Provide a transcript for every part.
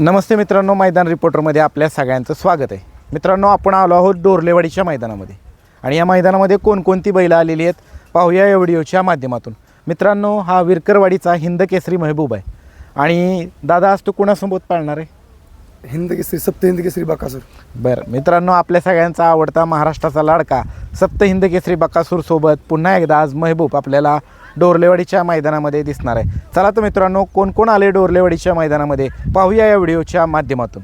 नमस्ते मित्रांनो मैदान रिपोर्टरमध्ये आपल्या सगळ्यांचं स्वागत आहे. मित्रांनो आपण आलो आहोत डोरलेवाडीच्या मैदानामध्ये. आणि या मैदानामध्ये कोणकोणती बैलं आलेली आहेत पाहूया या व्हिडिओच्या माध्यमातून. मित्रांनो हा विरकरवाडीचा हिंद केसरी महबूब आहे. आणि दादा आज तू कुणासोबत पाळणार आहे? हिंद केसरी सप्त हिंद केसरी बाकासूर. बरं मित्रांनो आपल्या सगळ्यांचा आवडता महाराष्ट्राचा लाडका सप्त हिंद केसरी बकासूर सोबत पुन्हा एकदा आज महबूब आपल्याला डोरलेवाडीच्या मैदानामध्ये दिसणार आहे. चला तर मित्रांनो कोण कोण आले डोरलेवाडीच्या मैदानामध्ये? पाहूया या व्हिडिओच्या माध्यमातून.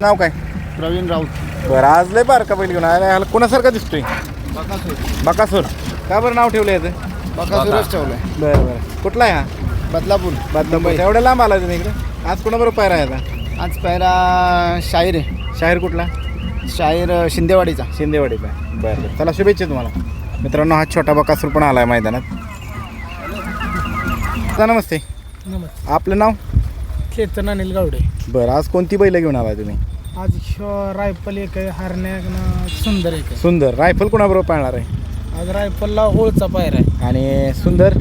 नाव काय? प्रवीण राऊत. बरं आज लय बारका बैल घेऊन आला ह्याला कोणासारखा दिसतोय? बाकासूर. बकासूर. का बरं नाव ठेवलं याचं? बाकासूरच ठेवलाय. बरं बरं. कुठला आहे हा? बदलापूर. बदनापूर एवढ्या लांब आला तुम्ही इकडे? आज कोणाबरोबर पायरा आहे आता? आज पहिला शाहीर आहे. शाहीर कुठला? शाहीर शिंदेवाडीचा. शिंदेवाडीचा. बरं. बरं चला शुभेच्छा तुम्हाला. मित्रांनो हा छोटा बकासूर पण आला आहे मैदानात नमस्ते. नमस्ते. आपलं नाव? केतन अनिल गावडे. बरं आज कोणती बैल घेऊन आलाय तुम्ही? आज श- रायफल एक आहे हरण्यानं सुंदर एक आहे. सुंदर. रायफल कोणाबरोबर पाळणार आहे? आज रायफलला ओळचा पायर आहे. आणि सुंदर?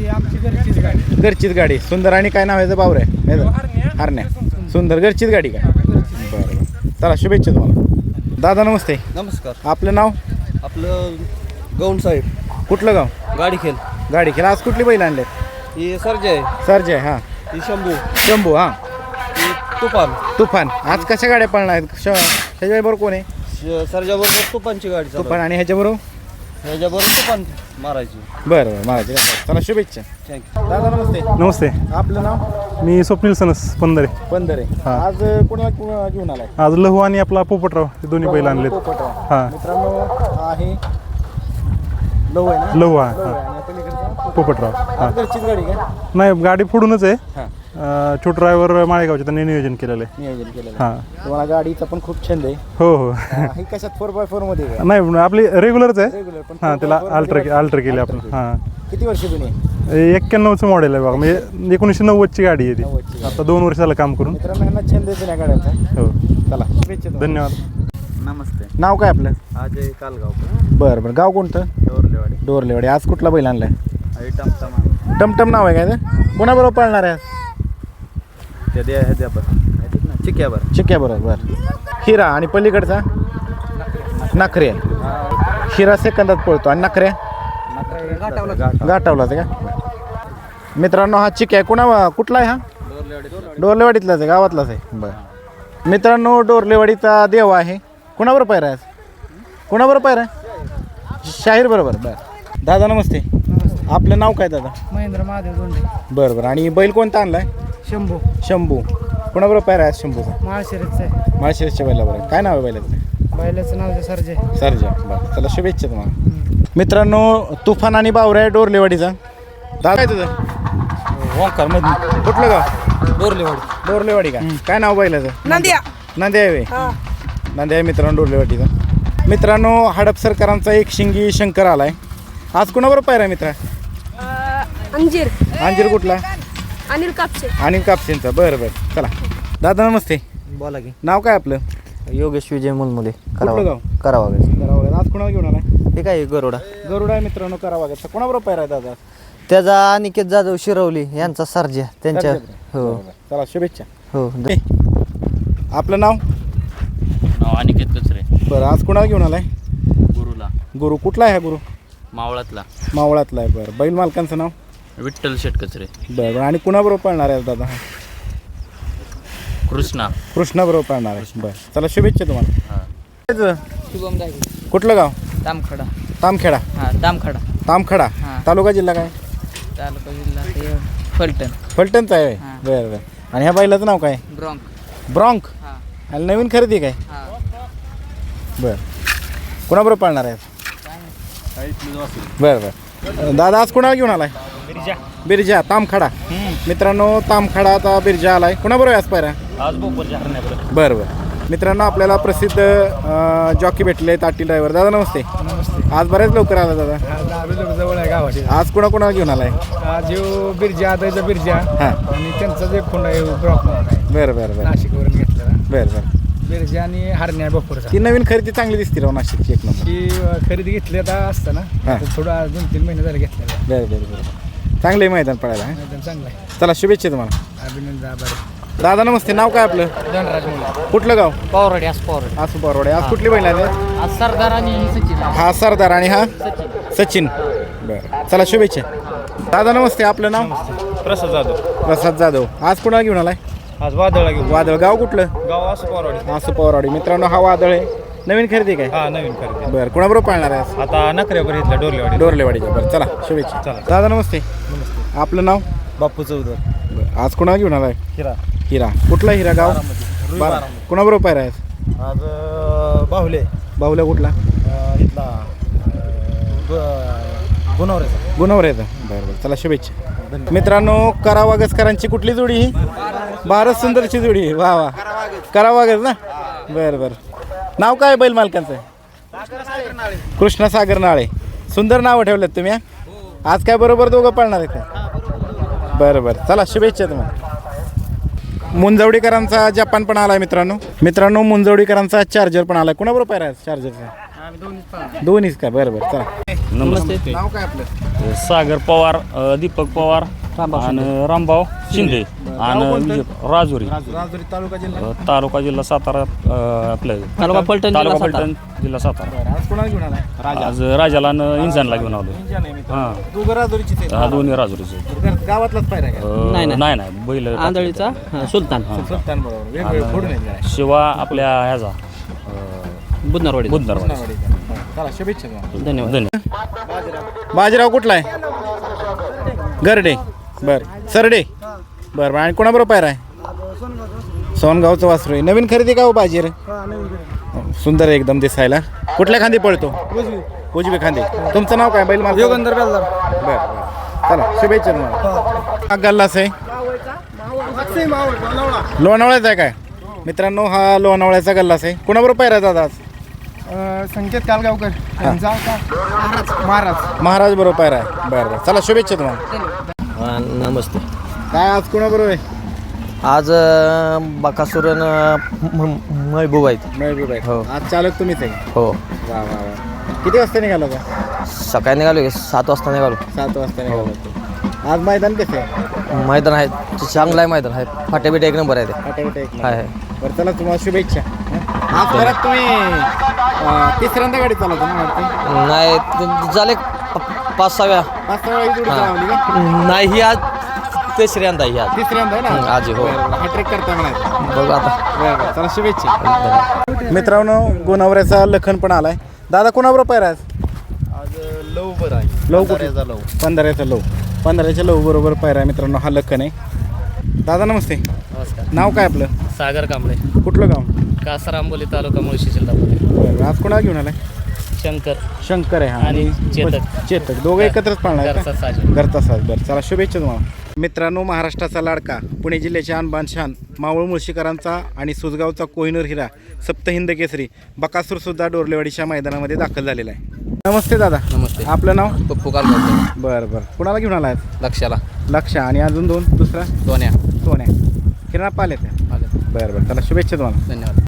ती आमची घरचीच गाडी. घरचीच गाडी. सुंदर आणि काय नाव आहे बावर आहे? हरण्या. सुंदर. घरचीच गाडी काय? बरं बरं. चला शुभेच्छा तुम्हाला. दादा नमस्ते. नमस्कार. आपलं नाव? आपलं गौंड साहेब. कुठलं गाव? गाडी खेळ गाडी खेळा आज कुठली बैल आणले ही सर्जे आहे. सरजे हां. ही शंभू. शंभू हां. ही तुफान. तुफान. आज कशा गाड्या पळणार आहेत? श ह्याच्याबरोबर कोण आहे? सर्जाबरोबर तुफानची गाडी तुफान. आणि ह्याच्याबरोबर? ह्याच्याबरोबर तुफान. मारायची. बरं बरं महाराज चला शुभेच्छा. थँक्यू दादा नमस्ते. नमस्ते. आपलं नाव? मी स्वप्नील सनस पंधरे. बंदरे हां. आज कोणाला कोणाला घेऊन आलाय? आज लहू आणि आपला पोपटराव हे दोन्ही बैल आणलेत. पोपटराव. हां. मित्रांनो हा आहे. लव आहे ना? लहू हा लव आहे. हां. पोपटराव हां. घरचीच गाडी का? नाही गाडी फोडूनच आहे. हां. अं, छोटू ड्रायव्हर माळेगावचे त्यांनी नियोजन केलेलं आहे. नियोजन केलेलं हां. तुम्हाला गाडीचा पण खूप छंद आहे. हो हो. ही कशात फोर बाय फोरमध्ये आहे? नाही आपली रेग्युलरच आहे. रेग्युलर पण हां 4x4 त्याला मध्ये अल्टर वाटतं. अल्टर केले आपण. हां. किती वर्ष जुनी आहे? एक्क्याण्णवचं मॉडेल आहे बघा. म्हणजे एकोणीसशे नव्वदची गाडी आहे नव्वदची ती आता दोन वर्ष झालं काम करून. मित्रांनो यांना छंद आहे जुन्या गाड्यांचा. हो. चला शुभेच्छा तुम्हाला. धन्यवाद. नमस्ते. नाव काय आपलं? अजय कालगाव. बरं बरं. गाव कोणतं? डोरलेवाडी. डोरलेवाडी. आज कुठला बैल आणलाय? आयटम तमा टमटम नाव आहे काय ते? कोणाबरोबर पाळणार आहे आज? त्या द्या ह्या द्या बरं. चिक्यावर चिक्या बरोबर बरं हिरा आणि पलीकडचा? नखरे. हिरा सेकंदात पळतो आणि नखऱ्या गाठावलाच आहे का? मित्रांनो हा चिक्या कुणा कुठला आहे हा? डोरलेवाडीतलाच आहे गावातलाच आहे. बरं. मित्रांनो डोरलेवाडीचा देव आहे. कुणाबरोबर पायरा आहे? कुणाबरोबर पायरा आहे? शाहीर बरोबर बरं. दादा नमस्ते. आपलं नाव काय दादा? महेंद्र महादेव गोंडे. बरं बरं. आणि बैल कोणता आणलाय? शंभू. शंभू. कुणाबरोबर पायरा आहे शंभूचा माळशिरसचं. आहे माळशिरसच्या बैलाबरोबर काय नाव आहे बैलाचं? बैलाचं नाव आहे सरजे. सरजा. बरं चला शुभेच्छा तुम्हाला. मित्रांनो तुफान आणि बावऱ्या डोरलेवाडीचा. दादा काय तुझं? ओंकार मधून कुठलं गाव? डोरलेवाडी. डोरलेवाडी का? काय नाव बैलाचं? नंदिया. नांदे आहे नांदे आहे मित्रांनो डोरलेवाडीचा. मित्रांनो हडप सरकारांचा एक शिंगी शंकर आलाय. आज कुणाबरोबर पायरा मित्रा? अंजीर. अंजीर कुठला? अनिल कापसे. अनिल कापसेंचा. बरं बरं. चला. दादा नमस्ते. बोला की. नाव काय आपलं? योगेश विजय मुलमुले. कुठलं गाव? करावा. करावं. आज कुणाला घेऊन आलाय? हे काय गरुडा? गरुड आहे मित्रांनो करावागतचा कोणाबरोबर आहे दादा? त्याचा अनिकेत जाधव शिरवली यांचा सर्जा त्यांच्या हो. चला शुभेच्छा. हो. ए, आपलं नाव? नाव अनिकेत कचरे. बरं आज कुणाला घेऊन आलाय? गुरुला. गुरु कुठला आहे हा गुरु? मावळातला. मावळातला आहे. बरं. बैल मालकांचं नाव? विठ्ठल शेट कचरे. बरं बरं आणि कुणाबरोबर पळणार आहे दादा? कृष्णा. कृष्णाबरोबर पळणार आहे. बरं चला शुभेच्छा तुम्हाला. हा. शुभम दागे कुठलं गाव? तामखेडा. हां दामखडा तामखडा. हां. तालुका जिल्हा काय? तालुका जिल्हा ते फलटण. फलटणचं आहे होय? हां. बरं बरं. आणि ह्या बैलाचं नाव काय? ब्रॉंक. ब्रॉंक. हां. आणि नवीन खरेदी काय? हां. बरं. कुणाबरोबर पळणार आहे? बरं बरं. दादा आज कुणाला घेऊन आलाय? बिरजा. तामखडा. मित्रांनो तामखडाचा बिरजा आलाय. कुणाबरोबर आज पायरा आज बोपरच्या बरं बरं. मित्रांनो आपल्याला प्रसिद्ध जॉकी भेटले ताटी ड्रायव्हर दादा नमस्ते. नमस्ते. आज बरेच लवकर आला दादा. जवळ आहे गावाची आज कुणा कुणाला घेऊन आलाय? आज यो बिरजा आदायचा बिरजा. हां. आणि त्यांचा जे फोन आहे बरं बरं बरं. नाशिकवरून घेतलेला. बरं बरं. बिरजा आणि हरण्या बपोरचा. ती नवीन खरेदी चांगली दिसते राव नाशिकची एक नंबर. अ, खरेदी घेतली आता असताना. हा. आता थोडं दोन तीन महिने झाले घेतलेलं आहे. बरं बरं बरं. चांगलं आहे मैदान पडायला हं? मैदान चांगलं आहे. चला शुभेच्छा तुम्हाला. अभिनंदन आभार. दादा नमस्ते. नाव काय आपलं? धनराज कुठलं गाव? पॉवरडे आज पॉवरडे बरोडे आज कुठली बैल आले? आज सरदार आणि सचिन. हा सरदार आणि हा? सचिन. बरं. चला शुभेच्छा. दादा नमस्ते. आपलं नाव? प्रसाद जाधव. प्रसाद जाधव. आज कुणाला घेऊन आलाय? आज वादळा घेऊन. वादळ. गाव कुठलं? गाव असं पोरवाडी असं पवारवाडी. मित्रांनो हा वादळ आहे. नवीन खरेदी काय? हा नवीन खरेदी. बरं कुणाबरोबर पाळणार आहे? आता नखऱ्यावर इथल्या डोरलेवाडी डोरलेवाडीच्या. बरं चला शुभेच्छा. चला. दादा नमस्ते. आपलं नाव? बाप्पू चौधर. बरं आज कुणाला घेऊन आलाय? हिरा. हिरा. कुठला हिरा गाव? बारा कुणाबरोबर पायरा आहे आज? अं, बाहुले. बाहुल्या कुठला? अं, इथला गुणवरेचा. गुणावर येतं बरं बरं चला शुभेच्छा. मित्रांनो करा वागसकरांची कुठली जोडी ही? भारत सुंदरची जोडी. वा वा. करा वागस ना? बरं बरं. नाव काय बैल मालकांचं? कृष्ण सागर नाळे. सुंदर नावं ठेवलेत तुम्ही हा? आज काय बरोबर दोघं पाळणार आहेत? का बरं बरं. चला शुभेच्छा तुम्हाला. मुंजवडीकरांचा जपान पण आलाय मित्रांनो. मित्रांनो मुंजवडीकरांचा चार्जर पण आलाय. कुणाबरोबर पायरा चार्जरचा? दोन्हीच का? बरं बरं. चला. नमस्ते. नाव काय आपलं? सागर पवार दीपक पवार. आणि रामभाऊ शिंदे आणि विजय राजुरी. राजुरी. तालुका जिल्हा. अ, तालुका जिल्हा सातारा अ, आपलं तालुका पलटण, तालुका जिल्हा पलटण जिल्हा सातारा. आज कोणाला घेऊन आलाय? आज राजाला आणि इंजनला घेऊन आलो हां. दोघं. हा दोन्ही राजुरीचे गावातलाच? नाही नाही. नाही बैल आंधळीचा? सुलतान. सुलतान बरोबर. वेगवेगळे फोडून आहेत गाड्या. शिवा आपल्या ह्याचा बुधनारवाडी बुधनारवाडी. चला शुभेच्छा तुम्हाला. धन्यवाद. धन्यवाद बाजीराव कुठला आहे? गरडे. बर. सरडे. बर आणि कोणाबरोबर पायरा आहे? सोनगावचं वासरू आहे. नवीन खरेदी का हो बाजीर? सुंदर आहे एकदम दिसायला. कुठल्या खांदी पळतो? उजवी खांदी. तुमचं नाव काय? बैल माझं योगंदर बेलदार. बर बर. चला शुभेच्छा तुम्हाला. हा. गल्लास आहे? लोणावळ्याचा आहे काय? मित्रांनो हा लोणावळ्याचा गल्लास आहे. कुणाबरोबर पायरा आहे दादा आज? संकेत कालगावकर. महाराज. महाराज बरोबर पायरा आहे. बरं बरं. चला शुभेच्छा तुम्हाला. नमस्ते. काय आज कुणाबरोबर आहे? आज बकासुरन महबूब आहेत. महबूब आहे हो. आज चालक तुम्हीच आहे. हो. वा वा वा. किती वाजता निघाला का सकाळी निघालो की सात वाजता निघालो. सात वाजता निघाला होता. आज मैदान कसं आहे? मैदान आहे चांगलं आहे मैदान आहे. फाटे बिटे एक नंबर आहे ते. फाट्यावर एक आहे बरं चला तुम्हाला शुभेच्छा. हं? आज परत तुम्ही अं, तिसऱ्यांदा गाडी चालवता ना वाटतं? नाही त- झाले पाच सहाव्या पाच सहा वेळी जोडी चालवली का नाही ही आज तिसऱ्यांदा ही आज. तिसऱ्यांदा आहे हं, ना आज हो. ट्रेक करता म्हणायचं. बघू आता. बरं बरं. चला शुभेच्छा. मित्रांनो गोनावऱ्याचा लखन पण आलाय. दादा कोणाबरोबर पायरा आज? आज लव बरं आहे. लव पंधराचा लव. पंधराचा लव. पंधराच्या लव बरोबर पायरा मित्रांनो हा लखन आहे. दादा नमस्ते. नमस्कार. नाव काय आपलं? सागर कांबळे. कुठलं गाव? कासार आंबोली तालुका मुळशी जिल्हा बरं आज कोणाला घेऊन आलाय? शंकर. शंकर आहे हा. आणि चेतक. चेतक. दोघं एकत्रच पाळणार घरचा का? साज. घरचा साज. बरं चला शुभेच्छा तुम्हाला. मित्रांनो महाराष्ट्राचा लाडका पुणे जिल्ह्याचे आणबान शान मावळ मुळशीकरांचा आणि सुसगावचा कोहिनूर हिरा सप्तहिंद केसरी बकासूर सुद्धा डोरलेवाडीच्या मैदानामध्ये दाखल झालेला आहे. नमस्ते दादा. नमस्ते. आपलं नाव? पप्पू कालगावकर बरं बरं. कुणाला घेऊन आलाय लक्षाला. लक्ष. आणि अजून दोन? दुसरा? सोन्या. सोन्या. किरणा पाले त्या बरं बरं. चला शुभेच्छा तुम्हाला. धन्यवाद.